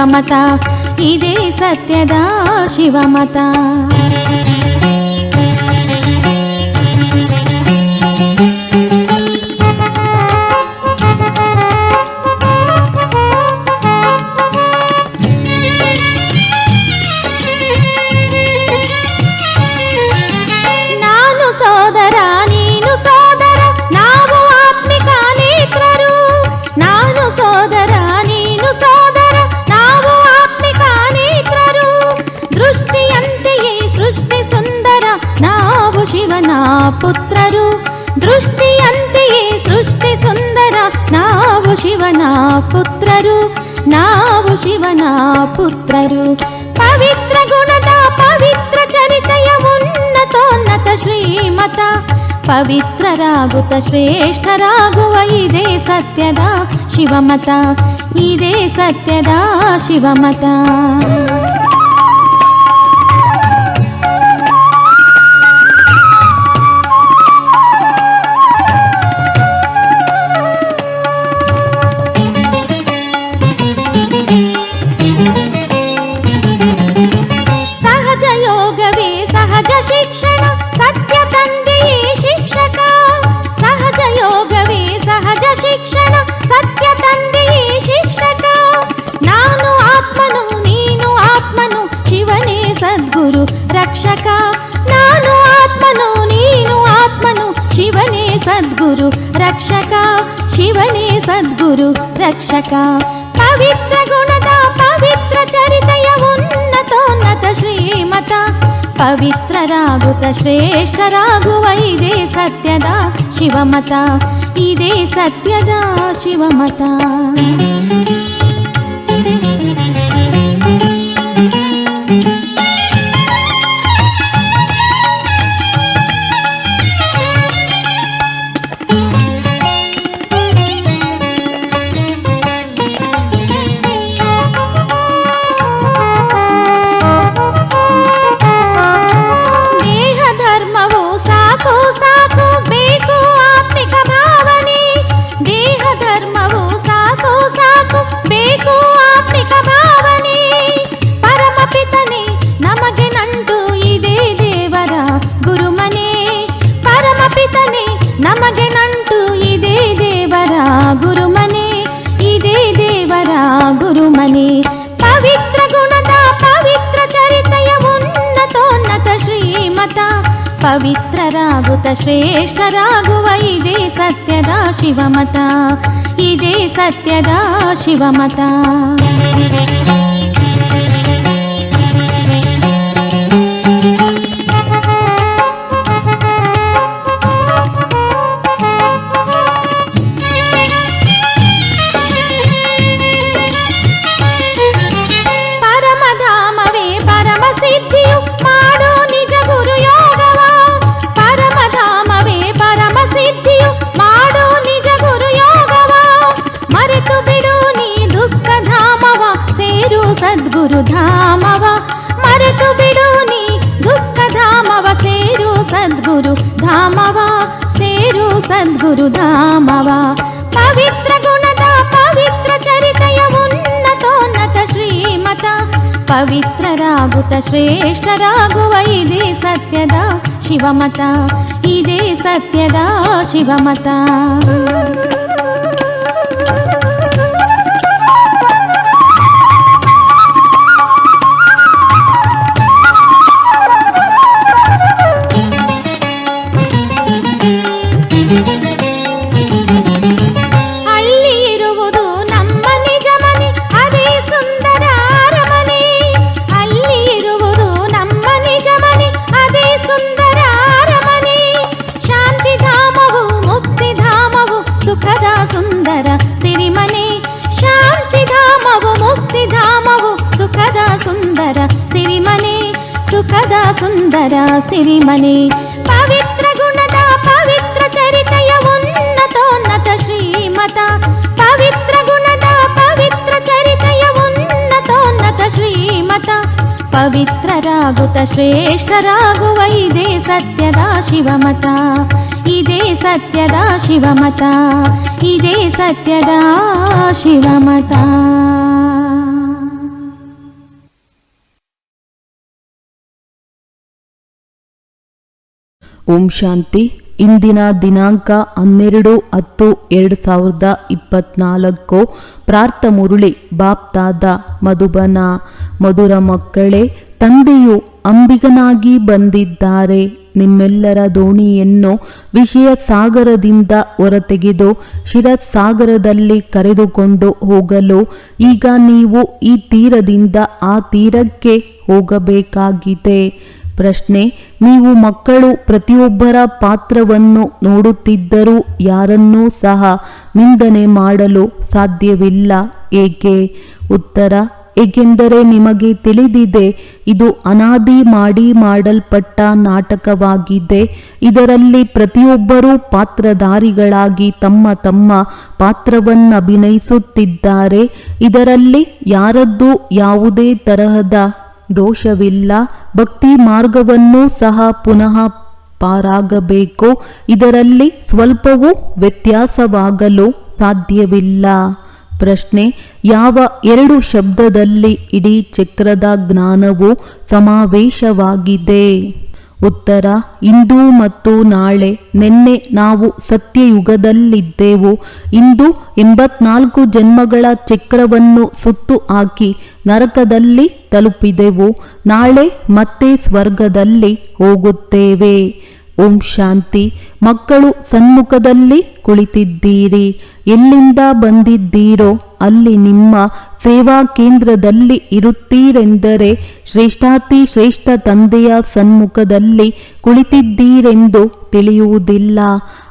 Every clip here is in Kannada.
ಶಿವಮತ ಇದೇ ಸತ್ಯದ ಶಿವಮತ ಪವಿತ್ರರಾಗುತ್ತ ಶ್ರೇಷ್ಠರಾಗುವ ಇದೇ ಸತ್ಯದ ಶಿವಮತ ಇದೇ ಸತ್ಯದ ಶಿವಮತ గురు రక్షక నాను ఆత్మను నీను ఆత్మను శివనే సద్గురు రక్షక శివనే సద్గురు రక్షక. పవిత్ర గుణత పవిత్ర చరితయ ఉన్నతోన్నత శ్రీమత. పవిತ್ರ ರಾಗುತ ಶ್ರೇಷ್ಠ ರಾಗುವ ಇದೇ ಸತ್ಯದ ಶಿವಮತ ಇದೇ ಸತ್ಯದ ಶಿವಮತ ಪವಿತ್ರರಾಗುತ್ತ ಶ್ರೇಷ್ಠರಾಗುವ ಇದೇ ಸತ್ಯದ ಶಿವಮತ ಇದೇ ಸತ್ಯದ ಶಿವಮತ ధామవా పవిత్ర గుణద పవిత్ర చరితయ ఉన్నతోన్నత శ్రీమత. పవిತ್ರ రాగుತ ಶ್ರೇಷ್ಠ ರಾಗುವ ಇದೇ ಸತ್ಯದ ಶಿವಮತ ಇದೇ ಸತ್ಯದ ಶಿವಮತ ಸುಂದರ ಸಿರಿಮನೆ ಸುಖದ ಸುಂದರ ಸಿರಿಮನೆ ಪವಿತ್ರ ಗುಣದ ಪವಿತ್ರ ಚರಿತೆಯ ಉನ್ನತೋನ್ನತ ಶ್ರೀಮತ ಪವಿತ್ರ ಗುಣದ ಪವಿತ್ರ ಚರಿತೆಯ ಉನ್ನತೋನ್ನತ ಶ್ರೀಮತ ಪವಿತ್ರರಾಗುತ್ತ ಶ್ರೇಷ್ಠರಾಗುವ ಇದೇ ಸತ್ಯದ ಶಿವಮತ ಇದೇ ಸತ್ಯದ ಶಿವಮತ ಇದೇ ಸತ್ಯದ ಶಿವಮತ ಓಂ ಶಾಂತಿ. ಇಂದಿನ ದಿನಾಂಕ ಹನ್ನೆರಡು ಹತ್ತು ಎರಡು ಸಾವಿರದ ಇಪ್ಪತ್ನಾಲ್ಕು. ಪ್ರಾರ್ಥ ಮುರುಳಿ, ಬಾಪ್ತಾದ ಮಧುಬನ. ಮಧುರ ಮಕ್ಕಳೇ, ತಂದೆಯು ಅಂಬಿಗನಾಗಿ ಬಂದಿದ್ದಾರೆ. ನಿಮ್ಮೆಲ್ಲರ ದೋಣಿಯನ್ನು ವಿಷಯ ಸಾಗರದಿಂದ ಹೊರತೆಗೆದು ಶಿರಸಾಗರದಲ್ಲಿ ಕರೆದುಕೊಂಡು ಹೋಗಲು. ಈಗ ನೀವು ಈ ತೀರದಿಂದ ಆ ತೀರಕ್ಕೆ ಹೋಗಬೇಕಾಗಿದೆ. ಪ್ರಶ್ನೆ, ನೀವು ಮಕ್ಕಳು ಪ್ರತಿಯೊಬ್ಬರ ಪಾತ್ರವನ್ನು ನೋಡುತ್ತಿದ್ದರೂ ಯಾರನ್ನೂ ಸಹ ನಿಂದನೆ ಮಾಡಲು ಸಾಧ್ಯವಿಲ್ಲ ಏಕೆ? ಉತ್ತರ, ಏಕೆಂದರೆ ನಿಮಗೆ ತಿಳಿದಿದೆ, ಇದು ಅನಾದಿ ಮಾಡಿ ಮಾಡಲ್ಪಟ್ಟ ನಾಟಕವಾಗಿದೆ. ಇದರಲ್ಲಿ ಪ್ರತಿಯೊಬ್ಬರೂ ಪಾತ್ರಧಾರಿಗಳಾಗಿ ತಮ್ಮ ತಮ್ಮ ಪಾತ್ರವನ್ನು ಅಭಿನಯಿಸುತ್ತಿದ್ದಾರೆ ಇದರಲ್ಲಿ ಯಾರದ್ದು ಯಾವುದೇ ತರಹದ ದೋಷವಿಲ್ಲ. ಭಕ್ತಿ ಮಾರ್ಗವನ್ನು ಸಹ ಪುನಃ ಪಾರಾಗಬೇಕು. ಇದರಲ್ಲಿ ಸ್ವಲ್ಪವೂ ವ್ಯತ್ಯಾಸವಾಗಲು ಸಾಧ್ಯವಿಲ್ಲ. ಪ್ರಶ್ನೆ, ಯಾವ ಎರಡು ಶಬ್ದದಲ್ಲಿ ಇಡೀ ಚಕ್ರದ ಜ್ಞಾನವು ಸಮಾವೇಶವಾಗಿದೆ? ಉತ್ತರ, ಇಂದು ಮತ್ತು ನಾಳೆ ನಿನ್ನೆ ನಾವು ಸತ್ಯಯುಗದಲ್ಲಿದ್ದೆವು. ಇಂದು ಎಂಬತ್ನಾಲ್ಕು ಜನ್ಮಗಳ ಚಕ್ರವನ್ನು ಸುತ್ತು ಹಾಕಿ ನರಕದಲ್ಲಿ ತಲುಪಿದೆವು. ನಾಳೆ ಮತ್ತೆ ಸ್ವರ್ಗದಲ್ಲಿ ಹೋಗುತ್ತೇವೆ. ಓಂ ಶಾಂತಿ. ಮಕ್ಕಳು ಸನ್ಮುಖದಲ್ಲಿ ಕುಳಿತಿದ್ದೀರಿ. ಎಲ್ಲಿಂದ ಬಂದಿದ್ದೀರೋ ಅಲ್ಲಿ ನಿಮ್ಮ ಸೇವಾ ಕೇಂದ್ರದಲ್ಲಿ ಇರುತ್ತೀರೆಂದರೆ ಶ್ರೇಷ್ಠಾತಿ ಶ್ರೇಷ್ಠ ತಂದೆಯ ಸನ್ಮುಖದಲ್ಲಿ ಕುಳಿತಿದ್ದೀರೆಂದು ತಿಳಿಯುವುದಿಲ್ಲ.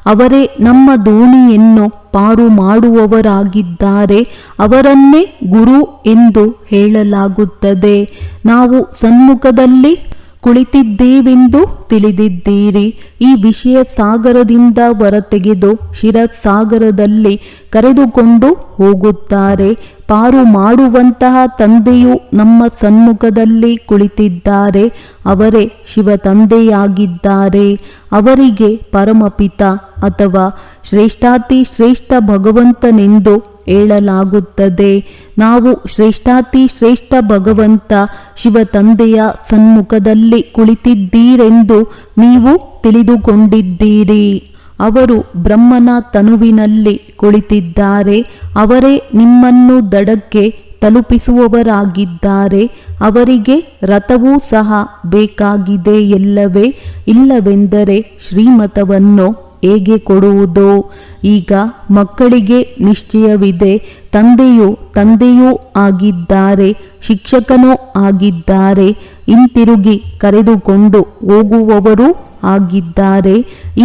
ಅವರೇ ನಮ್ಮ ದೋಣಿಯನ್ನು ಪಾರು ಮಾಡುವವರಾಗಿದ್ದಾರೆ. ಅವರನ್ನೇ ಗುರು ಎಂದು ಹೇಳಲಾಗುತ್ತದೆ. ನಾವು ಸನ್ಮುಖದಲ್ಲಿ ಕುಳಿತಿದ್ದೇವೆಂದು ತಿಳಿದಿದ್ದೀರಿ. ಈ ವಿಷಯ ಸಾಗರದಿಂದ ಹೊರತೆಗೆದು ಶಿರಸಾಗರದಲ್ಲಿ ಕರೆದುಕೊಂಡು ಹೋಗುತ್ತಾರೆ. ಪಾರು ಮಾಡುವಂತಹ ತಂದೆಯು ನಮ್ಮ ಸನ್ಮುಖದಲ್ಲಿ ಕುಳಿತಿದ್ದಾರೆ. ಅವರೇ ಶಿವ ತಂದೆಯಾಗಿದ್ದಾರೆ ಅವರಿಗೆ ಪರಮಪಿತ ಅಥವಾ ಶ್ರೇಷ್ಠಾತಿ ಶ್ರೇಷ್ಠ ಭಗವಂತನೆಂದು ಹೇಳಲಾಗುತ್ತದೆ ನಾವು ಶ್ರೇಷ್ಠಾತಿ ಶ್ರೇಷ್ಠ ಭಗವಂತ ಶಿವ ತಂದೆಯ ಸನ್ಮುಖದಲ್ಲಿ ಕುಳಿತಿದ್ದೀರೆಂದು ನೀವು ತಿಳಿದುಕೊಂಡಿದ್ದೀರಿ. ಅವರು ಬ್ರಹ್ಮನ ತನುವಿನಲ್ಲಿ ಕುಳಿತಿದ್ದಾರೆ. ಅವರೇ ನಿಮ್ಮನ್ನು ದಡಕ್ಕೆ ತಲುಪಿಸುವವರಾಗಿದ್ದಾರೆ. ಅವರಿಗೆ ರಥವೂ ಸಹ ಬೇಕಾಗಿದೆ ಎಲ್ಲವೇ. ಇಲ್ಲವೆಂದರೆ ಶ್ರೀಮತವನ್ನು ಹೇಗೆ ಕೊಡುವುದೋ, ಈಗ ಮಕ್ಕಳಿಗೆ ನಿಶ್ಚಯವಿದೆ, ತಂದೆಯು ತಂದೆಯೂ ಆಗಿದ್ದಾರೆ, ಶಿಕ್ಷಕನೂ ಆಗಿದ್ದಾರೆ, ಹಿಂತಿರುಗಿ ಕರೆದುಕೊಂಡು ಹೋಗುವವರು ಆಗಿದ್ದಾರೆ.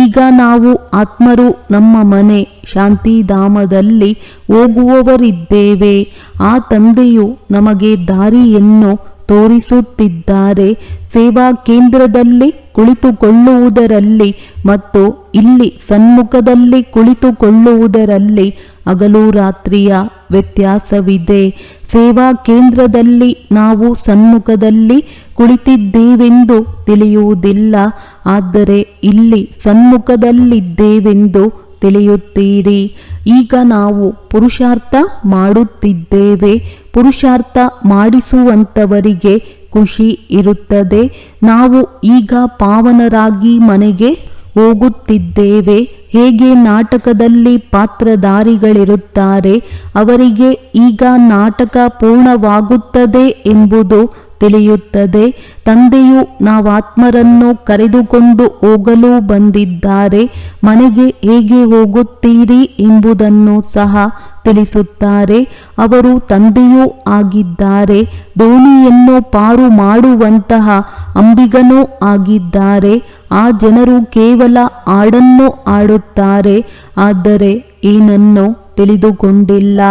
ಈಗ ನಾವು ಆತ್ಮರು, ನಮ್ಮ ಮನೆ ಶಾಂತಿಧಾಮದಲ್ಲಿ ಹೋಗುವವರಿದ್ದೇವೆ. ಆ ತಂದೆಯು ನಮಗೆ ದಾರಿಯನ್ನು ತೋರಿಸುತ್ತಿದ್ದಾರೆ. ಸೇವಾ ಕೇಂದ್ರದಲ್ಲಿ ಕುಳಿತುಕೊಳ್ಳುವುದರಲ್ಲಿ ಮತ್ತು ಇಲ್ಲಿ ಸನ್ಮುಖದಲ್ಲಿ ಕುಳಿತುಕೊಳ್ಳುವುದರಲ್ಲಿ ಹಗಲು ರಾತ್ರಿಯ ವ್ಯತ್ಯಾಸವಿದೆ. ಸೇವಾ ಕೇಂದ್ರದಲ್ಲಿ ನಾವು ಸನ್ಮುಖದಲ್ಲಿ ಕುಳಿತಿದ್ದೇವೆಂದು ತಿಳಿಯುವುದಿಲ್ಲ. ಆದರೆ ಇಲ್ಲಿ ಸನ್ಮುಖದಲ್ಲಿದ್ದೇವೆಂದು ತಿಳಿಯುತ್ತೀರಿ. ಈಗ ನಾವು ಪುರುಷಾರ್ಥ ಮಾಡುತ್ತಿದ್ದೇವೆ. ಪುರುಷಾರ್ಥ ಮಾಡಿಸುವಂಥವರಿಗೆ ಖುಷಿ ಇರುತ್ತದೆ. ನಾವು ಈಗ ಪಾವನರಾಗಿ ಮನೆಗೆ ಹೋಗುತ್ತಿದ್ದೇವೆ. ಹೇಗೆ ನಾಟಕದಲ್ಲಿ ಪಾತ್ರಧಾರಿಗಳಿರುತ್ತಾರೆ. ಅವರಿಗೆ ಈಗ ನಾಟಕ ಪೂರ್ಣವಾಗುತ್ತದೆ ಎಂಬುದು ತಿಳಿಯುತ್ತದೆ. ತಂದೆಯು ನಾವಾತ್ಮರನ್ನು ಕರೆದುಕೊಂಡು ಹೋಗಲು ಬಂದಿದ್ದಾರೆ. ಮನೆಗೆ ಹೇಗೆ ಹೋಗುತ್ತೀರಿ ಎಂಬುದನ್ನು ಸಹ ತಿಳಿಸುತ್ತಾರೆ. ಅವರು ತಂದೆಯೂ ಆಗಿದ್ದಾರೆ. ದೋಣಿಯನ್ನು ಪಾರು ಮಾಡುವಂತಹ ಅಂಬಿಗನೂ ಆಗಿದ್ದಾರೆ. ಆ ಜನರು ಕೇವಲ ಹಾಡನ್ನು ಆಡುತ್ತಾರೆ ಆದರೆ ಏನನ್ನು ತಿಳಿದುಕೊಂಡಿಲ್ಲ.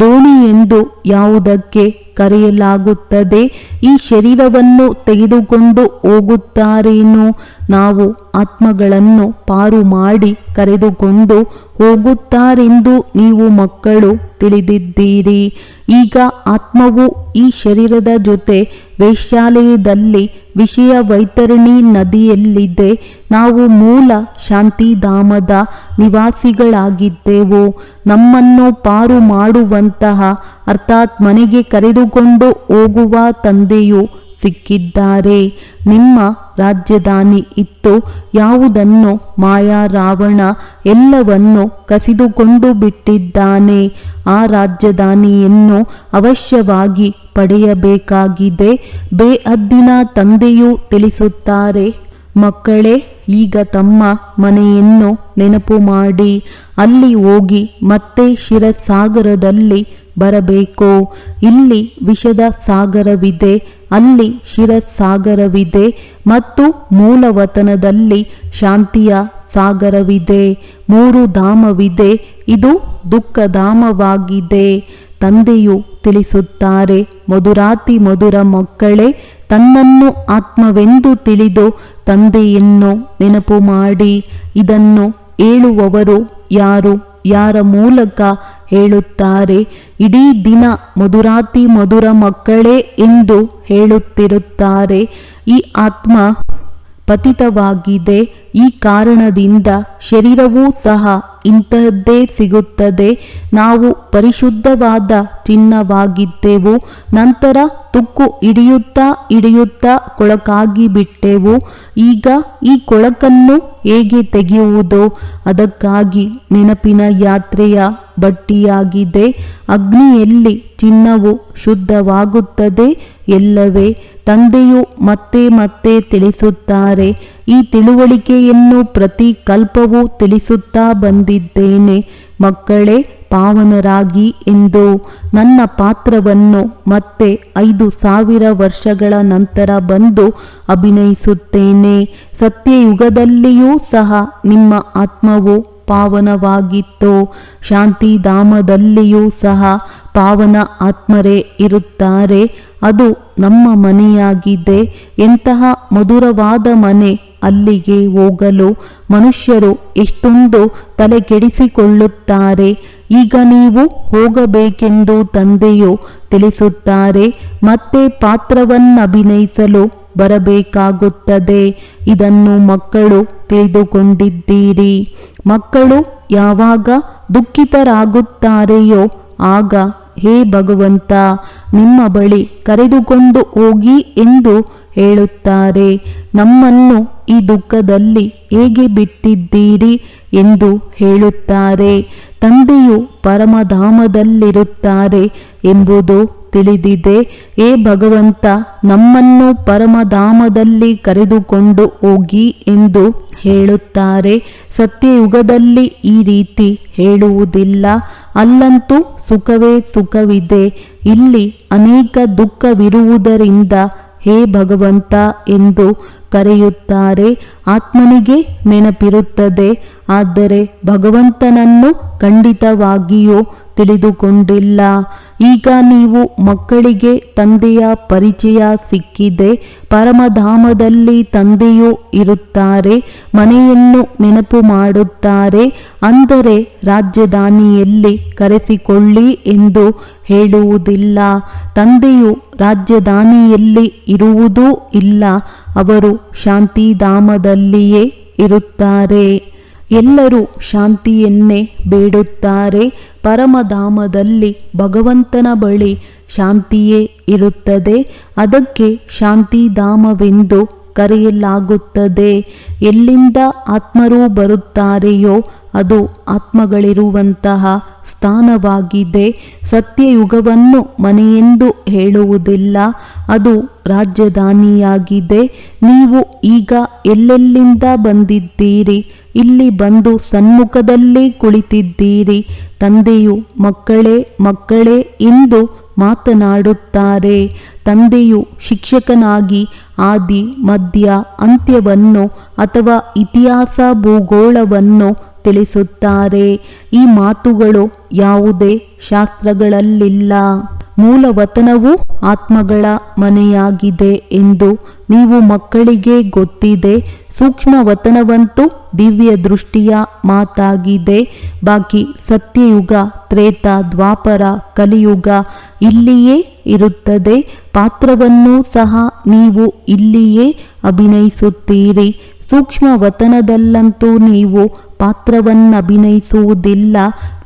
ದೋಣಿ ಎಂದು ಯಾವುದಕ್ಕೆ ಕರೆಯಲಾಗುತ್ತದೆ? ಈ ಶರೀರವನ್ನು ತೆಗೆದುಕೊಂಡು ಹೋಗುತ್ತಾರೇನೋ? ನಾವು ಆತ್ಮಗಳನ್ನು ಪಾರು ಮಾಡಿ ಕರೆದುಕೊಂಡು ಹೋಗುತ್ತಾರೆಂದು ನೀವು ಮಕ್ಕಳು ತಿಳಿದಿದ್ದೀರಿ. ಈಗ ಆತ್ಮವು ಈ ಶರೀರದ ಜೊತೆ ವೇಶ್ಯಾಲಯದಲ್ಲಿ ವಿಷಯ ವೈತರಣಿ ನದಿಯಲ್ಲಿದೆ. ನಾವು ಮೂಲ ಶಾಂತಿಧಾಮದ ನಿವಾಸಿಗಳಾಗಿದ್ದೆವು, ನಮ್ಮನ್ನು ಪಾರು ಮಾಡುವಂತಹ, ಅರ್ಥಾತ್ ಮನೆಗೆ ಕರೆದುಕೊಂಡು ಹೋಗುವ ತಂದೆಯು ಸಿಕ್ಕಿದ್ದಾರೆ. ನಿಮ್ಮ ರಾಜಧಾನಿ ಇತ್ತು. ಯಾವುದನ್ನು ಮಾಯಾ ರಾವಣ ಎಲ್ಲವನ್ನು ಕಸಿದುಕೊಂಡು ಬಿಟ್ಟಿದ್ದಾನೆ. ಆ ರಾಜಧಾನಿಯನ್ನು ಅವಶ್ಯವಾಗಿ ಪಡೆಯಬೇಕಾಗಿದೆ. ಬೇಅದ್ದಿನ ತಂದೆಯು ತಿಳಿಸುತ್ತಾರೆ, ಮಕ್ಕಳೇ, ಈಗ ತಮ್ಮ ಮನೆಯನ್ನು ನೆನಪು ಮಾಡಿ. ಅಲ್ಲಿ ಹೋಗಿ ಮತ್ತೆ ಶಿರಸಾಗರದಲ್ಲಿ ಬರಬೇಕು? ಇಲ್ಲಿ ವಿಷದ ಸಾಗರವಿದೆ ಅಲ್ಲಿ ಶಿರಸಾಗರವಿದೆ ಮತ್ತು ಮೂಲವತನದಲ್ಲಿ ಶಾಂತಿಯ ಸಾಗರವಿದೆ, ಮೂರು ಧಾಮವಿದೆ, ಇದು ದುಃಖಧಾಮವಾಗಿದೆ. ತಂದೆಯು ತಿಳಿಸುತ್ತಾರೆ, ಮಧುರಾತಿ ಮಧುರ ಮಕ್ಕಳೇ, ತನ್ನನ್ನು ಆತ್ಮವೆಂದು ತಿಳಿದು ತಂದೆಯನ್ನು ನೆನಪು ಮಾಡಿ, ಇದನ್ನು ಹೇಳುವವರು ಯಾರು? ಯಾರ ಮೂಲಕ ಹೇಳುತ್ತಾರೆ? ಇಡೀ ದಿನ ಮಧುರಾತಿ ಮಧುರ ಮಕ್ಕಳೇ ಎಂದು ಹೇಳುತ್ತಿರುತ್ತಾರೆ. ಈ ಆತ್ಮ ಪತಿತವಾಗಿದೆ. ಈ ಕಾರಣದಿಂದ ಶರೀರವೂ ಸಹ ಇಂತಹದ್ದೇ ಸಿಗುತ್ತದೆ. ನಾವು ಪರಿಶುದ್ಧವಾದ ಚಿನ್ನವಾಗಿದ್ದೆವು, ನಂತರ ತುಕ್ಕು ಹಿಡಿಯುತ್ತಾ ಹಿಡಿಯುತ್ತಾ ಕೊಳಕಾಗಿ ಬಿಟ್ಟೆವು. ಈಗ ಈ ಕೊಳಕನ್ನು ಹೇಗೆ ತೆಗೆಯುವುದು? ಅದಕ್ಕಾಗಿ ನೆನಪಿನ ಯಾತ್ರೆಯ ಬಟ್ಟಿಯಾಗಿದೆ. ಅಗ್ನಿಯಲ್ಲಿ ಚಿನ್ನವು ಶುದ್ಧವಾಗುತ್ತದೆ. ಎಲ್ಲವೇ ತಂದೆಯು ಮತ್ತೆ ಮತ್ತೆ ತಿಳಿಸುತ್ತಾರೆ. ಈ ತಿಳುವಳಿಕೆಯನ್ನು ಪ್ರತಿ ಕಲ್ಪವೂ ತಿಳಿಸುತ್ತಾ ಬಂದಿದ್ದೇನೆ. ಮಕ್ಕಳೇ, ಪಾವನರಾಗಿ ಎಂದು ನನ್ನ ಪಾತ್ರವನ್ನು ಮತ್ತೆ ಐದು ಸಾವಿರ ವರ್ಷಗಳ ನಂತರ ಬಂದು ಅಭಿನಯಿಸುತ್ತೇನೆ. ಸತ್ಯಯುಗದಲ್ಲಿಯೂ ಸಹ ನಿಮ್ಮ ಆತ್ಮವು ಪಾವನವಾಗಿತ್ತು, ಶಾಂತಿಧಾಮದಲ್ಲಿಯೂ ಸಹ ಪಾವನ ಆತ್ಮರೇ ಇರುತ್ತಾರೆ, ಅದು ನಮ್ಮ ಮನೆಯಾಗಿದೆ. ಎಂತಹ ಮಧುರವಾದ ಮನೆ ಅಲ್ಲಿಗೆ ಹೋಗಲು ಮನುಷ್ಯರು ಎಷ್ಟೊಂದು ತಲೆಕೆಡಿಸಿಕೊಳ್ಳುತ್ತಾರೆ. ಈಗ ನೀವು ಹೋಗಬೇಕೆಂದು ತಂದೆಯು ತಿಳಿಸುತ್ತಾರೆ, ಮತ್ತೆ ಪಾತ್ರವನ್ನಭಿನಯಿಸಲು ಬರಬೇಕಾಗುತ್ತದೆ. ಇದನ್ನು ಮಕ್ಕಳು ತಿಳಿದುಕೊಂಡಿದ್ದೀರಿ. ಮಕ್ಕಳು ಯಾವಾಗ ದುಃಖಿತರಾಗುತ್ತಾರೆಯೋ ಆಗ ಹೇ ಭಗವಂತ, ನಿಮ್ಮ ಬಳಿ ಕರೆದುಕೊಂಡು ಹೋಗಿ ಎಂದು ಹೇಳುತ್ತಾರೆ. ನಮ್ಮನ್ನು ಈ ದುಃಖದಲ್ಲಿ ಹೇಗೆ ಬಿಟ್ಟಿದ್ದೀರಿ ಎಂದು ಹೇಳುತ್ತಾರೆ. ತಂದೆಯು ಪರಮಧಾಮದಲ್ಲಿರುತ್ತಾರೆ ಎಂಬುದು ತಿಳಿದಿದೆ, ಏ ಭಗವಂತ, ನಮ್ಮನ್ನು ಪರಮಧಾಮದಲ್ಲಿ ಕರೆದುಕೊಂಡು ಹೋಗಿ ಎಂದು ಹೇಳುತ್ತಾರೆ. ಸತ್ಯಯುಗದಲ್ಲಿ ಈ ರೀತಿ ಹೇಳುವುದಿಲ್ಲ. ಅಲ್ಲಂತೂ ಸುಖವೇ ಸುಖವಿದೆ. ಇಲ್ಲಿ ಅನೇಕ ದುಃಖವಿರುವುದರಿಂದ ಹೇ ಭಗವಂತ ಎಂದು ಕರೆಯುತ್ತಾರೆ. ಆತ್ಮನಿಗೆ ನೆನಪಿರುತ್ತದೆ. ಆದರೆ ಭಗವಂತನನ್ನು ಖಂಡಿತವಾಗಿಯೂ ತಿಳಿದುಕೊಂಡಿಲ್ಲ. ಈಗ ನೀವು ಮಕ್ಕಳಿಗೆ ತಂದೆಯ ಪರಿಚಯ ಸಿಕ್ಕಿದೆ. ಪರಮಧಾಮದಲ್ಲಿ ತಂದೆಯು ಇರುತ್ತಾರೆ, ಮನೆಯನ್ನು ನೆನಪು ಮಾಡುತ್ತಾರೆ. ಅಂದರೆ ರಾಜಧಾನಿಯಲ್ಲಿ ಕರೆಸಿಕೊಳ್ಳಿ ಎಂದು ಹೇಳುವುದಿಲ್ಲ. ತಂದೆಯು ರಾಜಧಾನಿಯಲ್ಲಿ ಇರುವುದೂ ಇಲ್ಲ, ಅವರು ಶಾಂತಿಧಾಮದಲ್ಲಿಯೇ ಇರುತ್ತಾರೆ. ಎಲ್ಲರೂ ಶಾಂತಿಯನ್ನೇ ಬೇಡುತ್ತಾರೆ. ಪರಮಧಾಮದಲ್ಲಿ ಭಗವಂತನ ಬಳಿ ಶಾಂತಿಯೇ ಇರುತ್ತದೆ. ಅದಕ್ಕೆ ಶಾಂತಿಧಾಮವೆಂದು ಕರೆಯಲಾಗುತ್ತದೆ. ಎಲ್ಲಿಂದ ಆತ್ಮರು ಬರುತ್ತಾರೆಯೋ ಅದು ಆತ್ಮಗಳಿರುವಂತಹ ಸ್ಥಾನವಾಗಿದೆ. ಸತ್ಯಯುಗವನ್ನು ಮನೆಯೆಂದು ಹೇಳುವುದಿಲ್ಲ. ಅದು ರಾಜಧಾನಿಯಾಗಿದೆ. ನೀವು ಈಗ ಎಲ್ಲೆಲ್ಲಿಂದ ಬಂದಿದ್ದೀರಿ? ಇಲ್ಲಿ ಬಂದು ಸನ್ಮುಖದಲ್ಲಿ ಕುಳಿತಿದ್ದೀರಿ. ತಂದೆಯು ಮಕ್ಕಳೇ ಮಕ್ಕಳೇ ಎಂದು ಮಾತನಾಡುತ್ತಾರೆ. ತಂದೆಯು ಶಿಕ್ಷಕನಾಗಿ ಆದಿ, ಮಧ್ಯ, ಅಂತ್ಯವನ್ನು ಅಥವಾ ಇತಿಹಾಸ ಭೂಗೋಳವನ್ನು ತಿಳಿಸುತ್ತಾರೆ. ಈ ಮಾತುಗಳು ಯಾವುದೇ ಶಾಸ್ತ್ರಗಳಲ್ಲಿಲ್ಲ. ಮೂಲವತನವು ಆತ್ಮಗಳ ಮನೆಯಾಗಿದೆ ಎಂದು ನೀವು ಮಕ್ಕಳಿಗೆ ಗೊತ್ತಿದೆ. ಸೂಕ್ಷ್ಮ ವತನವಂತೂ ದಿವ್ಯ ದೃಷ್ಟಿಯ ಮಾತಾಗಿದೆ. ಬಾಕಿ ಸತ್ಯಯುಗ, ತ್ರೇತ, ದ್ವಾಪರ, ಕಲಿಯುಗ ಇಲ್ಲಿಯೇ ಇರುತ್ತದೆ. ಪಾತ್ರವನ್ನು ಸಹ ನೀವು ಇಲ್ಲಿಯೇ ಅಭಿನಯಿಸುತ್ತೀರಿ. ಸೂಕ್ಷ್ಮ ವತನದಲ್ಲಂತೂ ನೀವು ಪಾತ್ರವನ್ನಭಿನಯಿಸುವುದಿಲ್ಲ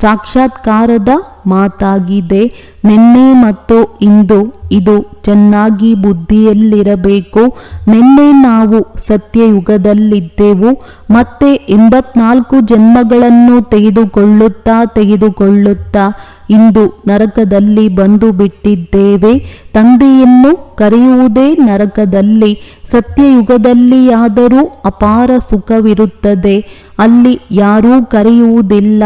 ಸಾಕ್ಷಾತ್ಕಾರದ ಮಾತಾಗಿದೆ. ನಿನ್ನೆ ಮತ್ತು ಇಂದು ಇದು ಚೆನ್ನಾಗಿ ಬುದ್ಧಿಯಲ್ಲಿರಬೇಕು. ನಿನ್ನೆ ನಾವು ಸತ್ಯಯುಗದಲ್ಲಿದ್ದೆವು. ಮತ್ತೆ ಎಂಬತ್ನಾಲ್ಕು ಜನ್ಮಗಳನ್ನು ತೆಗೆದುಕೊಳ್ಳುತ್ತಾ ತೆಗೆದುಕೊಳ್ಳುತ್ತಾ ಇಂದು ನರಕದಲ್ಲಿ ಬಂದು ಬಿಟ್ಟಿದ್ದೇವೆ ತಂದೆಯನ್ನು ಕರೆಯುವುದೇ ನರಕದಲ್ಲಿ, ಸತ್ಯಯುಗದಲ್ಲಿಯಾದರೂ ಅಪಾರ ಸುಖವಿರುತ್ತದೆ. ಅಲ್ಲಿ ಯಾರೂ ಕರೆಯುವುದಿಲ್ಲ,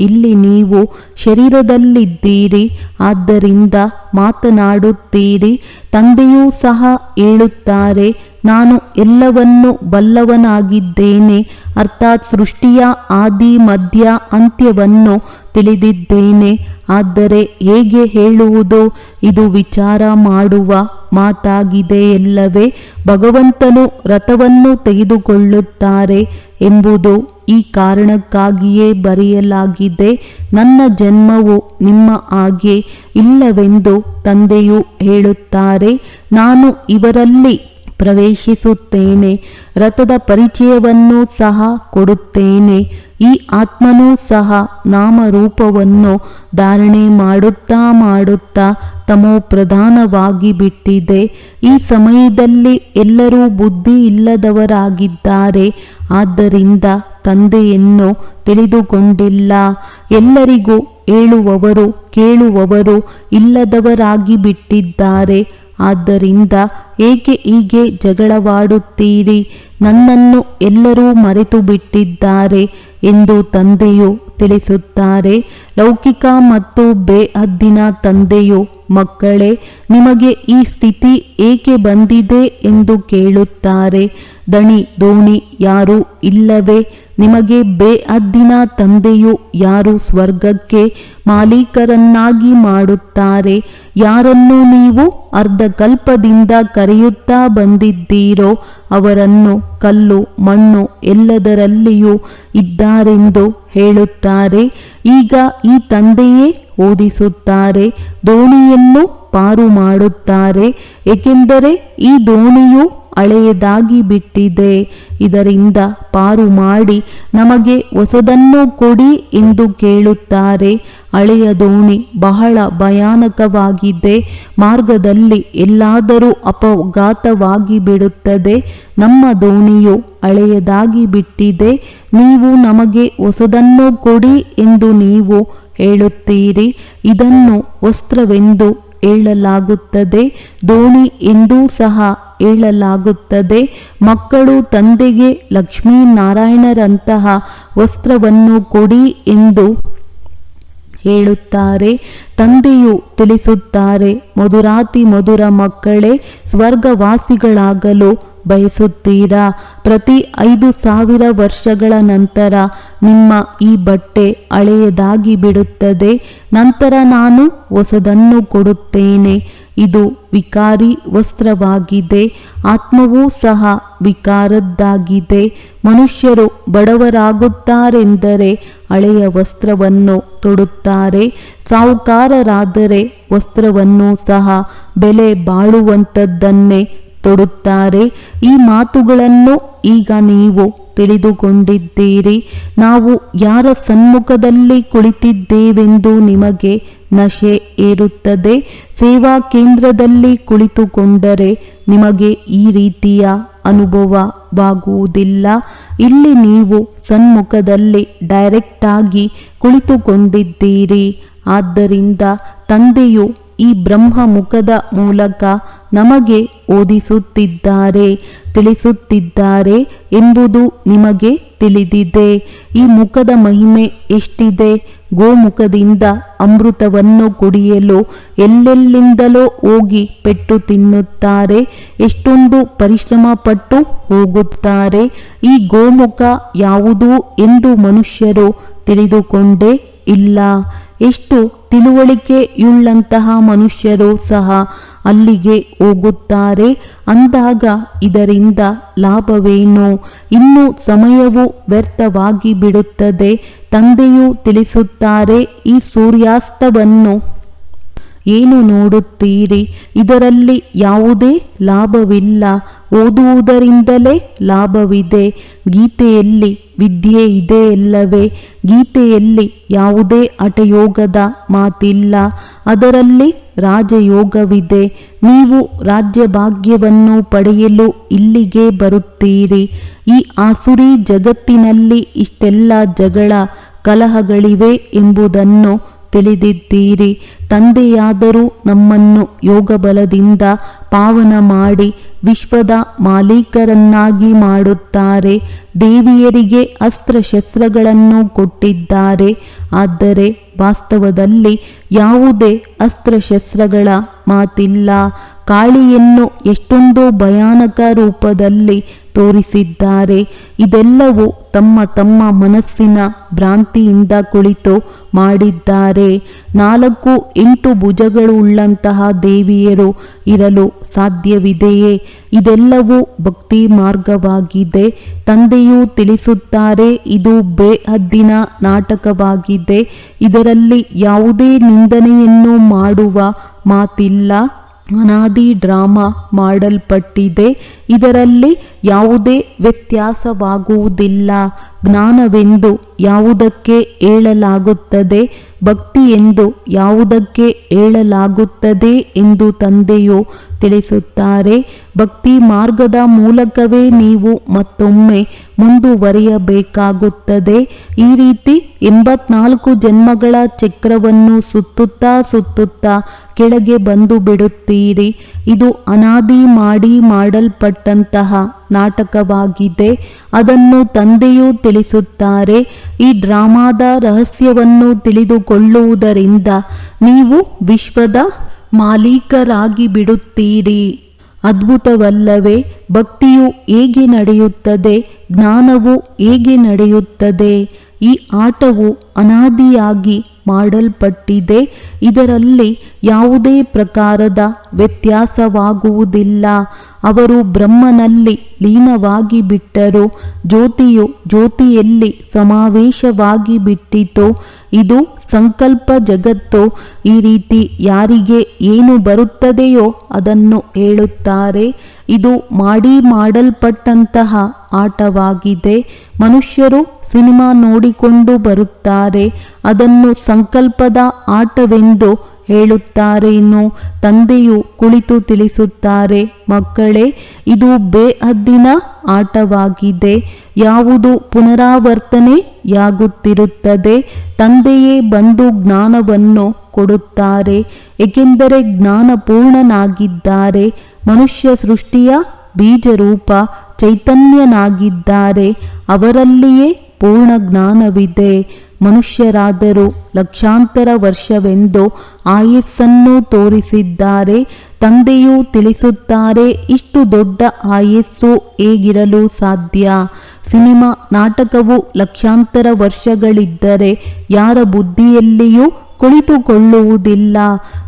ಇಲ್ಲಿ ನೀವು ಶರೀರದಲ್ಲಿದ್ದೀರಿ, ಆದ್ದರಿಂದ ಮಾತನಾಡುತ್ತೀರಿ. ತಂದೆಯೂ ಸಹ ಹೇಳುತ್ತಾರೆ, ನಾನು ಎಲ್ಲವನ್ನು ಬಲ್ಲವನಾಗಿದ್ದೇನೆ, ಅರ್ಥಾತ್ ಸೃಷ್ಟಿಯ ಆದಿ, ಮಧ್ಯ, ಅಂತ್ಯವನ್ನು ತಿಳಿದಿದ್ದೇನೆ. ಆದರೆ ಹೇಗೆ ಹೇಳುವುದು? ಇದು ವಿಚಾರ ಮಾಡುವ ಮಾತಾಗಿದೆ ಎಲ್ಲವೇ? ಭಗವಂತನು ರಥವನ್ನು ತೆಗೆದುಕೊಳ್ಳುತ್ತಾರೆ ಎಂಬುದು ಈ ಕಾರಣಕ್ಕಾಗಿಯೇ ಬರೆಯಲಾಗಿದೆ. ನನ್ನ ಜನ್ಮವು ನಿಮ್ಮ ಹಾಗೆ ಇಲ್ಲವೆಂದು ತಂದೆಯು ಹೇಳುತ್ತಾರೆ. ನಾನು ಇವರಲ್ಲಿ ಪ್ರವೇಶಿಸುತ್ತೇನೆ. ರಥದ ಪರಿಚಯವನ್ನು ಸಹ ಕೊಡುತ್ತೇನೆ. ಈ ಆತ್ಮನೂ ಸಹ ನಾಮರೂಪವನ್ನು ಧಾರಣೆ ಮಾಡುತ್ತಾ ಮಾಡುತ್ತಾ ತಮೋ ಪ್ರಧಾನವಾಗಿ ಬಿಟ್ಟಿದೆ. ಈ ಸಮಯದಲ್ಲಿ ಎಲ್ಲರೂ ಬುದ್ಧಿ ಇಲ್ಲದವರಾಗಿದ್ದಾರೆ. ಆದ್ದರಿಂದ ತಂದೆಯನ್ನು ತಿಳಿದುಕೊಂಡಿಲ್ಲ. ಎಲ್ಲರಿಗೂ ಹೇಳುವವರು, ಕೇಳುವವರು ಇಲ್ಲದವರಾಗಿ ಬಿಟ್ಟಿದ್ದಾರೆ. ಆದ್ದರಿಂದ ಏಕೆ ಹೀಗೆ ಜಗಳವಾಡುತ್ತೀರಿ? ನನ್ನನ್ನು ಎಲ್ಲರೂ ಮರೆತು ಬಿಟ್ಟಿದ್ದಾರೆ ಎಂದು ತಂದೆಯು ತಿಳಿಸುತ್ತಾರೆ. ಲೌಕಿಕ ಮತ್ತು ಬೇಹದ್ದಿನ ತಂದೆಯು, ಮಕ್ಕಳೇ, ನಿಮಗೆ ಈ ಸ್ಥಿತಿ ಏಕೆ ಬಂದಿದೆ ಎಂದು ಕೇಳುತ್ತಾರೆ. ದಣಿ, ದೋಣಿ ಯಾರೂ ಇಲ್ಲವೇ? ನಿಮಗೆ ಬೇಅದ್ದಿನ ತಂದೆಯು ಯಾರು ಸ್ವರ್ಗಕ್ಕೆ ಮಾಲೀಕರನ್ನಾಗಿ ಮಾಡುತ್ತಾರೆ? ಯಾರನ್ನು ನೀವು ಅರ್ಧಕಲ್ಪದಿಂದ ಕರೆಯುತ್ತಾ ಬಂದಿದ್ದೀರೋ, ಅವರನ್ನು ಕಲ್ಲು, ಮಣ್ಣು ಎಲ್ಲದರಲ್ಲಿಯೂ ಇದ್ದಾರೆಂದು ಹೇಳುತ್ತಾರೆ. ಈಗ ಈ ತಂದೆಯೇ ಓದಿಸುತ್ತಾರೆ, ದೋಣಿಯನ್ನು ಪಾರು ಮಾಡುತ್ತಾರೆ. ಏಕೆಂದರೆ ಈ ದೋಣಿಯು ಹಳೆಯದಾಗಿ ಬಿಟ್ಟಿದೆ. ಇದರಿಂದ ಪಾರು ಮಾಡಿ ನಮಗೆ ಹೊಸದನ್ನು ಕೊಡಿ ಎಂದು ಕೇಳುತ್ತಾರೆ. ಹಳೆಯ ದೋಣಿ ಬಹಳ ಭಯಾನಕವಾಗಿದೆ. ಮಾರ್ಗದಲ್ಲಿ ಎಲ್ಲಾದರೂ ಅಪಘಾತವಾಗಿ ಬಿಡುತ್ತದೆ. ನಮ್ಮ ದೋಣಿಯು ಹಳೆಯದಾಗಿ ಬಿಟ್ಟಿದೆ. ನೀವು ನಮಗೆ ಹೊಸದನ್ನು ಕೊಡಿ ಎಂದು ನೀವು ಹೇಳುತ್ತೀರಿ. ಇದನ್ನು ವಸ್ತ್ರವೆಂದು ಹೇಳಲಾಗುತ್ತದೆ. ದೋಣಿ ಎಂದೂ ಸಹ ಹೇಳಲಾಗುತ್ತದೆ ಮಕ್ಕಳು ತಂದೆಗೆ ಲಕ್ಷ್ಮೀನಾರಾಯಣರಂತಹ ವಸ್ತ್ರವನ್ನು ಕೊಡಿ ಎಂದು ಹೇಳುತ್ತಾರೆ. ತಂದೆಯು ತಿಳಿಸುತ್ತಾರೆ, ಮಧುರಾತಿ ಮಧುರ ಮಕ್ಕಳೇ, ಸ್ವರ್ಗವಾಸಿಗಳಾಗಲು ಬಯಸುತ್ತೀರಾ? ಪ್ರತಿ ಐದು ಸಾವಿರ ವರ್ಷಗಳ ನಂತರ ನಿಮ್ಮ ಈ ಬಟ್ಟೆ ಹಳೆಯದಾಗಿ ಬಿಡುತ್ತದೆ. ನಂತರ ನಾನು ಹೊಸದನ್ನು ಕೊಡುತ್ತೇನೆ. ಇದು ವಿಕಾರಿ ವಸ್ತ್ರವಾಗಿದೆ, ಆತ್ಮವೂ ಸಹ ವಿಕಾರದ್ದಾಗಿದೆ. ಮನುಷ್ಯರು ಬಡವರಾಗುತ್ತಾರೆಂದರೆ ಹಳೆಯ ವಸ್ತ್ರವನ್ನು ತೊಡುತ್ತಾರೆ, ಸಾಹುಕಾರರಾದರೆ ವಸ್ತ್ರವನ್ನು ಸಹ ಬೆಲೆ ಬಾಳುವಂಥದ್ದನ್ನೇ ತೊಡುತ್ತಾರೆ ಈ ಮಾತುಗಳನ್ನು ಈಗ ನೀವು ತಿಳಿದುಕೊಂಡಿದ್ದೀರಿ. ನಾವು ಯಾರ ಸಮ್ಮುಖದಲ್ಲಿ ಕುಳಿತಿದ್ದೇವೆಂದು ನಿಮಗೆ ನಶೆ ಏರುತ್ತದೆ. ಸೇವಾ ಕೇಂದ್ರದಲ್ಲಿ ಕುಳಿತುಕೊಂಡರೆ ನಿಮಗೆ ಈ ರೀತಿಯ ಅನುಭವವಾಗುವುದಿಲ್ಲ. ಇಲ್ಲಿ ನೀವು ಸನ್ಮುಖದಲ್ಲಿ ಡೈರೆಕ್ಟಾಗಿ ಕುಳಿತುಕೊಂಡಿದ್ದೀರಿ. ಆದ್ದರಿಂದ ತಂದೆಯು ಈ ಬ್ರಹ್ಮ ಮುಖದ ಮೂಲಕ ನಮಗೆ ಓದಿಸುತ್ತಿದ್ದಾರೆ, ತಿಳಿಸುತ್ತಿದ್ದಾರೆ ಎಂಬುದು ನಿಮಗೆ ತಿಳಿದಿದೆ. ಈ ಮುಖದ ಮಹಿಮೆ ಎಷ್ಟಿದೆ? ಗೋಮುಖದಿಂದ ಅಮೃತವನ್ನು ಕುಡಿಯಲು ಎಲ್ಲೆಲ್ಲಿಂದಲೋ ಹೋಗಿ ಪೆಟ್ಟು ತಿನ್ನುತ್ತಾರೆ, ಎಷ್ಟೊಂದು ಪರಿಶ್ರಮ ಪಟ್ಟು ಹೋಗುತ್ತಾರೆ. ಈ ಗೋಮುಖ ಯಾವುದು ಎಂದು ಮನುಷ್ಯರು ತಿಳಿದುಕೊಂಡೇ ಇಲ್ಲ. ಎಷ್ಟು ತಿಳುವಳಿಕೆಯುಳ್ಳಂತಹ ಮನುಷ್ಯರು ಸಹ ಅಲ್ಲಿಗೆ ಹೋಗುತ್ತಾರೆ. ಅಂದಾಗ ಇದರಿಂದ ಲಾಭವೇನು? ಇನ್ನು ಸಮಯವು ವ್ಯರ್ಥವಾಗಿ ಬಿಡುತ್ತದೆ. ತಂದೆಯು ತಿಳಿಸುತ್ತಾರೆ, ಈ ಸೂರ್ಯಾಸ್ತವನ್ನು ಏನು ನೋಡುತ್ತೀರಿ? ಇದರಲ್ಲಿ ಯಾವುದೇ ಲಾಭವಿಲ್ಲ. ಓದುವುದರಿಂದಲೇ ಲಾಭವಿದೆ. ಗೀತೆಯಲ್ಲಿ ವಿದ್ಯೆ ಇದೆ ಅಲ್ಲವೇ? ಗೀತೆಯಲ್ಲಿ ಯಾವುದೇ ಹಠಯೋಗದ ಮಾತಿಲ್ಲ. ಅದರಲ್ಲಿ ರಾಜಯೋಗವಿದೆ. ನೀವು ರಾಜ್ಯಭಾಗ್ಯವನ್ನು ಪಡೆಯಲು ಇಲ್ಲಿಗೆ ಬರುತ್ತೀರಿ. ಈ ಆಸುರಿ ಜಗತ್ತಿನಲ್ಲಿ ಇಷ್ಟೆಲ್ಲ ಜಗಳ, ಕಲಹಗಳಿವೆ ಎಂಬುದನ್ನು ತಿಳಿದಿದ್ದೀರಿ. ತಂದೆಯಾದರೂ ನಮ್ಮನ್ನು ಯೋಗಬಲದಿಂದ ಪಾವನ ಮಾಡಿ ವಿಶ್ವದ ಮಾಲೀಕರನ್ನಾಗಿ ಮಾಡುತ್ತಾರೆ, ದೇವಿಯರಿಗೆ ಅಸ್ತ್ರಶಸ್ತ್ರಗಳನ್ನು ಕೊಟ್ಟಿದ್ದಾರೆ. ಆದರೆ ವಾಸ್ತವದಲ್ಲಿ ಯಾವುದೇ ಅಸ್ತ್ರಶಸ್ತ್ರಗಳ ಮಾತಿಲ್ಲ. ಕಾಳಿಯನ್ನು ಎಷ್ಟೊಂದು ಭಯಾನಕ ರೂಪದಲ್ಲಿ ತೋರಿಸಿದ್ದಾರೆ. ಇದೆಲ್ಲವೂ ತಮ್ಮ ತಮ್ಮ ಮನಸ್ಸಿನ ಭ್ರಾಂತಿಯಿಂದ ಕುಳಿತು ಮಾಡಿದ್ದಾರೆ. ನಾಲ್ಕು ಎಂಟು ಭುಜಗಳುಳ್ಳಂತಹ ದೇವಿಯರು ಇರಲು ಸಾಧ್ಯವಿದೆಯೇ? ಇದೆಲ್ಲವೂ ಭಕ್ತಿ ಮಾರ್ಗವಾಗಿದೆ. ತಂದೆಯು ತಿಳಿಸುತ್ತಾರೆ, ಇದು ಬೇಹದ್ದಿನ ನಾಟಕವಾಗಿದೆ. ಇದರಲ್ಲಿ ಯಾವುದೇ ನಿಂದನೆಯನ್ನು ಮಾಡುವ ಮಾತಿಲ್ಲ. ಅನಾದಿ ಡ್ರಾಮಾ ಮಾಡಲ್ಪಟ್ಟಿದೆ. ಇದರಲ್ಲಿ ಯಾವುದೇ ವ್ಯತ್ಯಾಸವಾಗುವುದಿಲ್ಲ. ಜ್ಞಾನವೆಂದು ಯಾವುದಕ್ಕೆ ಹೇಳಲಾಗುತ್ತದೆ ಭಕ್ತಿ ಎಂದು ಯಾವುದಕ್ಕೆ ಹೇಳಲಾಗುತ್ತದೆ ಎಂದು ತಂದೆಯು ತಿಳಿಸುತ್ತಾರೆ. ಭಕ್ತಿ ಮಾರ್ಗದ ಮೂಲಕವೇ ನೀವು ಮತ್ತೊಮ್ಮೆ ಮುಂದುವರಿಯಬೇಕಾಗುತ್ತದೆ. ಈ ರೀತಿ ಎಂಬತ್ನಾಲ್ಕು ಜನ್ಮಗಳ ಚಕ್ರವನ್ನು ಸುತ್ತುತ್ತಾ ಸುತ್ತುತ್ತಾ ಕೆಳಗೆ ಬಂದು ಬಿಡುತ್ತೀರಿ. ಇದು ಅನಾದಿ ಮಾಡಿ ಮಾಡಲ್ಪಟ್ಟಂತಹ ನಾಟಕವಾಗಿದೆ. ಅದನ್ನು ತಂದೆಯು ತಿಳಿಸುತ್ತಾರೆ. ಈ ಡ್ರಾಮಾದ ರಹಸ್ಯವನ್ನು ತಿಳಿದುಕೊಳ್ಳುವುದರಿಂದ ನೀವು ವಿಶ್ವದ ಮಾಲೀಕರಾಗಿ ಬಿಡುತ್ತೀರಿ. ಅದ್ಭುತವಲ್ಲವೇ, ಭಕ್ತಿಯು ಹೇಗೆ ನಡೆಯುತ್ತದೆ, ಜ್ಞಾನವು ಹೇಗೆ ನಡೆಯುತ್ತದೆ? ಈ ಆಟವು ಅನಾದಿಯಾಗಿ ಮಾಡಲ್ಪಟ್ಟಿದೆ. ಇದರಲ್ಲಿ ಯಾವುದೇ ಪ್ರಕಾರದ ವ್ಯತ್ಯಾಸವಾಗುವುದಿಲ್ಲ. ಅವರು ಬ್ರಹ್ಮನಲ್ಲಿ ಲೀನವಾಗಿ ಬಿಟ್ಟರು. ಜ್ಯೋತಿಯು ಜ್ಯೋತಿಯಲ್ಲಿ ಸಮಾವೇಶವಾಗಿ ಬಿಟ್ಟಿತು. ಇದು ಸಂಕಲ್ಪ ಜಗತ್ತು. ಈ ರೀತಿ ಯಾರಿಗೆ ಏನು ಬರುತ್ತದೆಯೋ ಅದನ್ನು ಹೇಳುತ್ತಾರೆ. ಇದು ಮಾಡಿ ಮಾಡಲ್ಪಟ್ಟಂತಹ ಆಟವಾಗಿದೆ. ಮನುಷ್ಯರು ಸಿನಿಮಾ ನೋಡಿಕೊಂಡು ಬರುತ್ತಾರೆ. ಅದನ್ನು ಸಂಕಲ್ಪದ ಆಟವೆಂದು ಹೇಳುತ್ತಾರೇನು ತಂದೆಯು ಕುಳಿತು ತಿಳಿಸುತ್ತಾರೆ. ಮಕ್ಕಳೇ, ಇದು ಬೇಹದ್ದಿನ ಆಟವಾಗಿದೆ. ಯಾವುದು ಪುನರಾವರ್ತನೆಯಾಗುತ್ತಿರುತ್ತದೆ, ತಂದೆಯೇ ಬಂದು ಜ್ಞಾನವನ್ನು ಕೊಡುತ್ತಾರೆ. ಏಕೆಂದರೆ ಜ್ಞಾನಪೂರ್ಣನಾಗಿದ್ದಾರೆ ಮನುಷ್ಯ ಸೃಷ್ಟಿಯ ಬೀಜರೂಪ ಚೈತನ್ಯನಾಗಿದ್ದಾರೆ, ಅವರಲ್ಲಿಯೇ ಪೂರ್ಣ ಜ್ಞಾನವಿದೆ. ಮನುಷ್ಯರಾದರೂ ಲಕ್ಷಾಂತರ ವರ್ಷವೆಂದು ಆಯಸ್ಸನ್ನು ತೋರಿಸಿದ್ದಾರೆ. ತಂದೆಯು ತಿಳಿಸುತ್ತಾರೆ, ಇಷ್ಟು ದೊಡ್ಡ ಆಯಸ್ಸು ಹೇಗಿರಲು ಸಾಧ್ಯ? ಸಿನಿಮಾ ನಾಟಕವು ಲಕ್ಷಾಂತರ ವರ್ಷಗಳಿದ್ದರೆ ಯಾರ ಬುದ್ಧಿಯಲ್ಲಿಯೂ ಕುಳಿತುಕೊಳ್ಳುವುದಿಲ್ಲ.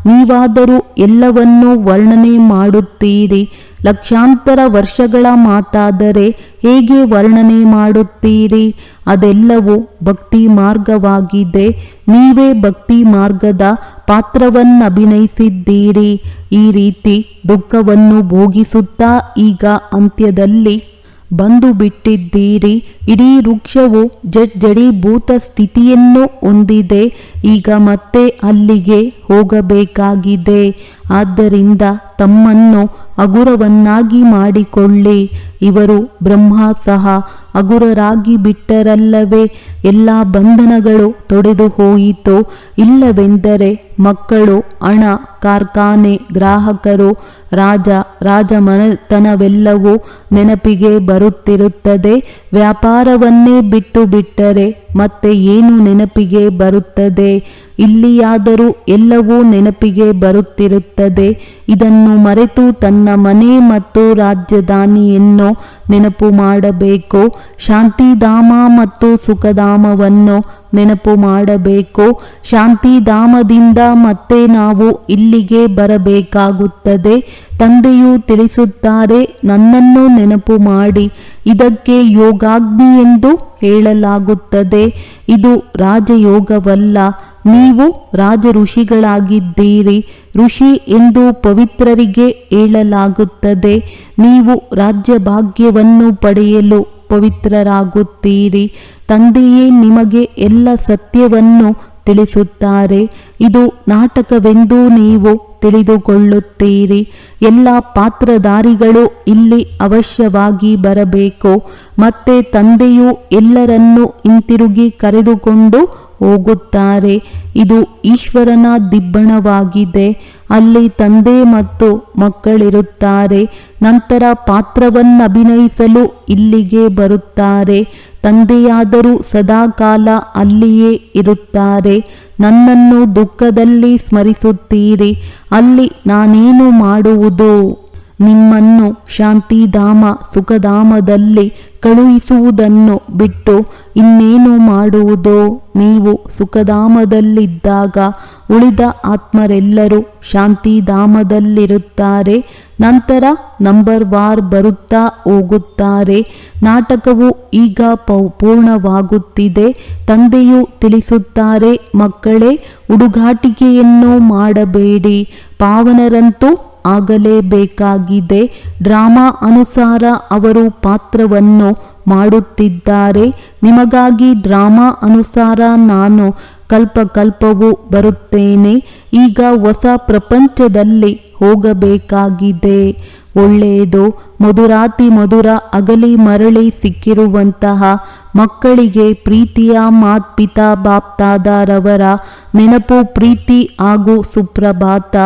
ನೀವಾದರೂ ಎಲ್ಲವನ್ನೂ ವರ್ಣನೆ ಮಾಡುತ್ತೀರಿ. ಲಕ್ಷಾಂತರ ವರ್ಷಗಳ ಮಾತಾದರೆ ಹೇಗೆ ವರ್ಣನೆ ಮಾಡುತ್ತೀರಿ? ಅದೆಲ್ಲವೂ ಭಕ್ತಿ ಮಾರ್ಗವಾಗಿದೆ. ನೀವೇ ಭಕ್ತಿ ಮಾರ್ಗದ ಪಾತ್ರವನ್ನಭಿನಯಿಸಿದ್ದೀರಿ. ಈ ರೀತಿ ದುಃಖವನ್ನು ಭೋಗಿಸುತ್ತಾ ಈಗ ಅಂತ್ಯದಲ್ಲಿ ಬಂದು ಬಿಟ್ಟಿದ್ದೀರಿ. ಇಡೀ ವೃಕ್ಷವು ಜಡ್ಜಡೀಭೂತ ಸ್ಥಿತಿಯನ್ನು ಹೊಂದಿದೆ. ಈಗ ಮತ್ತೆ ಅಲ್ಲಿಗೆ ಹೋಗಬೇಕಾಗಿದೆ. ಆದ್ದರಿಂದ ತಮ್ಮನ್ನು ಅಗುರವನ್ನಾಗಿ ಮಾಡಿಕೊಳ್ಳಿ. ಇವರು ಬ್ರಹ್ಮ ಸಹ ಹಗುರರಾಗಿ ಬಿಟ್ಟರಲ್ಲವೇ, ಎಲ್ಲ ಬಂಧನಗಳು ತೊಡೆದು ಹೋಯಿತು. ಇಲ್ಲವೆಂದರೆ ಮಕ್ಕಳು ಹಣ ಕಾರ್ಖಾನೆ, ಗ್ರಾಹಕರು, ರಾಜ, ರಾಜಮನೆತನವೆಲ್ಲವೂ ನೆನಪಿಗೆ ಬರುತ್ತಿರುತ್ತದೆ. ವ್ಯಾಪಾರವನ್ನೇ ಬಿಟ್ಟು ಬಿಟ್ಟರೆ ಮತ್ತೆ ಏನು ನೆನಪಿಗೆ ಬರುತ್ತದೆ? ಇಲ್ಲಿಯಾದರೂ ಎಲ್ಲವೂ ನೆನಪಿಗೆ ಬರುತ್ತಿರುತ್ತದೆ. ಇದನ್ನು ಮರೆತು ತನ್ನ ಮನೆ ಮತ್ತು ರಾಜಧಾನಿಯನ್ನು ನೆನಪು ಮಾಡಬೇಕು. ಶಾಂತಿಧಾಮ ಮತ್ತು ಸುಖಧಾಮವನ್ನು ನೆನಪು ಮಾಡಬೇಕು. ಶಾಂತಿಧಾಮದಿಂದ ಮತ್ತೆ ನಾವು ಇಲ್ಲಿಗೆ ಬರಬೇಕಾಗುತ್ತದೆ. ತಂದೆಯು ತಿಳಿಸುತ್ತಾರೆ, ನನ್ನನ್ನು ನೆನಪು ಮಾಡಿ. ಇದಕ್ಕೆ ಯೋಗಾಗ್ನಿ ಎಂದು ಹೇಳಲಾಗುತ್ತದೆ. ಇದು ರಾಜಯೋಗವಲ್ಲ. ನೀವು ರಾಜ ಋಷಿಗಳಾಗಿದ್ದೀರಿ ಋಷಿ ಎಂದು ಪವಿತ್ರರಿಗೆ ಹೇಳಲಾಗುತ್ತದೆ. ನೀವು ರಾಜ್ಯ ಭಾಗ್ಯವನ್ನು ಪಡೆಯಲು ಪವಿತ್ರರಾಗುತ್ತೀರಿ. ತಂದೆಯೇ ನಿಮಗೆ ಎಲ್ಲ ಸತ್ಯವನ್ನು ತಿಳಿಸುತ್ತಾರೆ. ಇದು ನಾಟಕವೆಂದು ನೀವು ತಿಳಿದುಕೊಳ್ಳುತ್ತೀರಿ. ಎಲ್ಲ ಪಾತ್ರಧಾರಿಗಳು ಇಲ್ಲಿ ಅವಶ್ಯವಾಗಿ ಬರಬೇಕು. ಮತ್ತೆ ತಂದೆಯು ಎಲ್ಲರನ್ನು ಹಿಂತಿರುಗಿ ಕರೆದುಕೊಂಡು ಹೋಗುತ್ತಾರೆ. ಇದು ಈಶ್ವರನ ದಿಬ್ಬಣವಾಗಿದೆ. ಅಲ್ಲಿ ತಂದೆ ಮತ್ತು ಮಕ್ಕಳಿರುತ್ತಾರೆ. ನಂತರ ಪಾತ್ರವನ್ನಭಿನಯಿಸಲು ಇಲ್ಲಿಗೆ ಬರುತ್ತಾರೆ. ತಂದೆಯಾದರೂ ಸದಾಕಾಲ ಅಲ್ಲಿಯೇ ಇರುತ್ತಾರೆ. ನನ್ನನ್ನು ದುಃಖದಲ್ಲಿ ಸ್ಮರಿಸುತ್ತೀರಿ. ಅಲ್ಲಿ ನಾನೇನು ಮಾಡುವುದು? ನಿಮ್ಮನ್ನು ಶಾಂತಿಧಾಮ, ಸುಖಧಾಮದಲ್ಲಿ ಕಳುಹಿಸುವುದನ್ನು ಬಿಟ್ಟು ಇನ್ನೇನು ಮಾಡುವುದೋ ನೀವು ಸುಖಧಾಮದಲ್ಲಿದ್ದಾಗ ಉಳಿದ ಆತ್ಮರೆಲ್ಲರೂ ಶಾಂತಿಧಾಮದಲ್ಲಿರುತ್ತಾರೆ. ನಂತರ ನಂಬರ್ ವಾರ್ ಬರುತ್ತಾ ಹೋಗುತ್ತಾರೆ. ನಾಟಕವು ಈಗ ಪೂರ್ಣವಾಗುತ್ತಿದೆ. ತಂದೆಯು ತಿಳಿಸುತ್ತಾರೆ, ಮಕ್ಕಳೇ, ಹುಡುಗಾಟಿಕೆಯನ್ನು ಮಾಡಬೇಡಿ. ಪಾವನರಂತೂ ಆಗಲೇಬೇಕಾಗಿದೆ. ಡ್ರಾಮಾ ಅನುಸಾರ ಅವರು ಪಾತ್ರವನ್ನು ಮಾಡುತ್ತಿದ್ದಾರೆ. ನಿಮಗಾಗಿ ಡ್ರಾಮಾ ಅನುಸಾರ ನಾನು ಕಲ್ಪ ಕಲ್ಪವೂ ಬರುತ್ತೇನೆ. ಈಗ ಹೊಸ ಪ್ರಪಂಚದಲ್ಲಿ ಹೋಗಬೇಕಾಗಿದೆ. ಒಳ್ಳೆಯದು. ಮಧುರಾತಿ ಮಧುರ ಅಗಲಿ ಮರಳಿ ಸಿಕ್ಕಿರುವಂತಹ ಮಕ್ಕಳಿಗೆ ಪ್ರೀತಿಯ ಮಾತ್ಪಿತಾ ಬಾಪ್ತಾದರವರ ನೆನಪು ಪ್ರೀತಿ ಹಾಗೂ ಸುಪ್ರಭಾತ.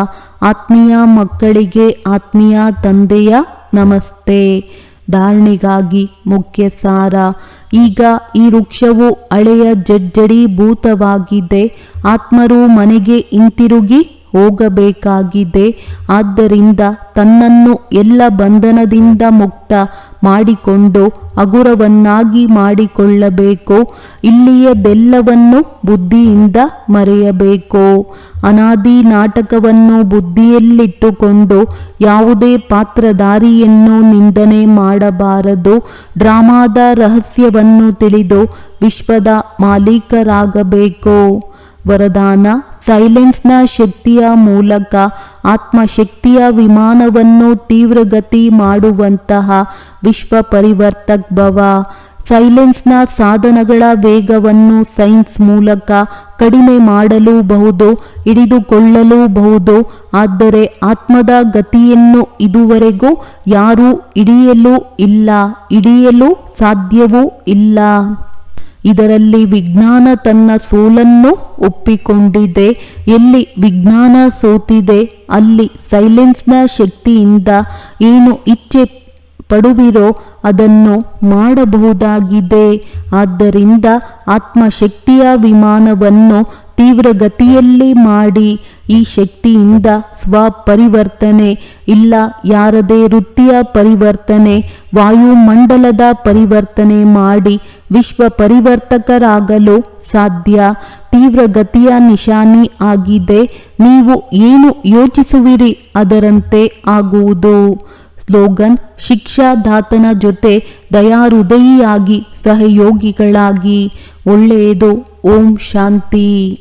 ಆತ್ಮೀಯ ಮಕ್ಕಳಿಗೆ ಆತ್ಮೀಯ ತಂದೆಯ ನಮಸ್ತೆ. ಧಾರಣೆಗಾಗಿ ಮುಖ್ಯ ಸಾರ ಈಗ ಈ ವೃಕ್ಷವು ಹಳೆಯ ಜಡ್ಜಡೀಭೂತವಾಗಿದೆ ಆತ್ಮರು ಮನೆಗೆ ಹಿಂತಿರುಗಿ ಹೋಗಬೇಕಾಗಿದೆ. ಆದ್ದರಿಂದ ತನ್ನನ್ನು ಎಲ್ಲ ಬಂಧನದಿಂದ ಮುಕ್ತ ಮಾಡಿಕೊಂಡು ಹಗುರವನ್ನಾಗಿ ಮಾಡಿಕೊಳ್ಳಬೇಕು. ಇಲ್ಲಿಯದೆಲ್ಲವನ್ನು ಬುದ್ಧಿಯಿಂದ ಮರೆಯಬೇಕು. ಅನಾದಿ ನಾಟಕವನ್ನು ಬುದ್ಧಿಯಲ್ಲಿಟ್ಟುಕೊಂಡು ಯಾವುದೇ ಪಾತ್ರಧಾರಿಯನ್ನು ನಿಂದನೆ ಮಾಡಬಾರದು. ಡ್ರಾಮಾದ ರಹಸ್ಯವನ್ನು ತಿಳಿದು ವಿಶ್ವದ ಮಾಲೀಕರಾಗಬೇಕು. ವರದಾನ ಸೈಲೆನ್ಸ್ನ ಶಕ್ತಿಯ ಮೂಲಕ ಆತ್ಮಶಕ್ತಿಯ ವಿಮಾನವನ್ನು ತೀವ್ರಗತಿ ಮಾಡುವಂತಹ ವಿಶ್ವ ಪರಿವರ್ತಕ ಭವ. ಸೈಲೆನ್ಸ್ನ ಸಾಧನಗಳ ವೇಗವನ್ನು ಸೈನ್ಸ್ ಮೂಲಕ ಕಡಿಮೆ ಮಾಡಲೂಬಹುದು, ಹಿಡಿದುಕೊಳ್ಳಲೂಬಹುದು. ಆದರೆ ಆತ್ಮದ ಗತಿಯನ್ನು ಇದುವರೆಗೂ ಯಾರೂ ಹಿಡಿಯಲು ಇಲ್ಲ, ಹಿಡಿಯಲು ಸಾಧ್ಯವೂ ಇಲ್ಲ. ಇದರಲ್ಲಿ ವಿಜ್ಞಾನ ತನ್ನ ಸೋಲನ್ನು ಒಪ್ಪಿಕೊಂಡಿದೆ. ಎಲ್ಲಿ ವಿಜ್ಞಾನ ಸೋತಿದೆ, ಅಲ್ಲಿ ಸೈಲೆನ್ಸ್ನ ಶಕ್ತಿಯಿಂದ ಏನು ಇಚ್ಛೆ ಪಡುವಿರೋ ಅದನ್ನು ಮಾಡಬಹುದಾಗಿದೆ. ಆದ್ದರಿಂದ ಆತ್ಮಶಕ್ತಿಯ ವಿಮಾನವನ್ನು ತೀವ್ರಗತಿಯಲ್ಲಿ ಮಾಡಿ ಈ ಶಕ್ತಿಯಿಂದ ಸ್ವಪರಿವರ್ತನೆ, ಇಲ್ಲ ಯಾರದೇ ವೃತ್ತಿಯ ಪರಿವರ್ತನೆ, ವಾಯುಮಂಡಲದ ಪರಿವರ್ತನೆ ಮಾಡಿ ವಿಶ್ವ ಪರಿವರ್ತಕರಾಗಲು ಸಾಧ್ಯ. ತೀವ್ರಗತಿಯ ನಿಶಾನಿ ಆಗಿದೆ. ನೀವು ಏನು ಯೋಚಿಸುವಿರಿ ಅದರಂತೆ ಆಗುವುದು. ಸ್ಲೋಗನ್, ಶಿಕ್ಷಾದಾತನ ಜೊತೆ ದಯಾಹೃದಯಿಯಾಗಿ ಸಹಯೋಗಿಗಳಾಗಿ. ಒಳ್ಳೆಯದು. ಓಂ ಶಾಂತಿ.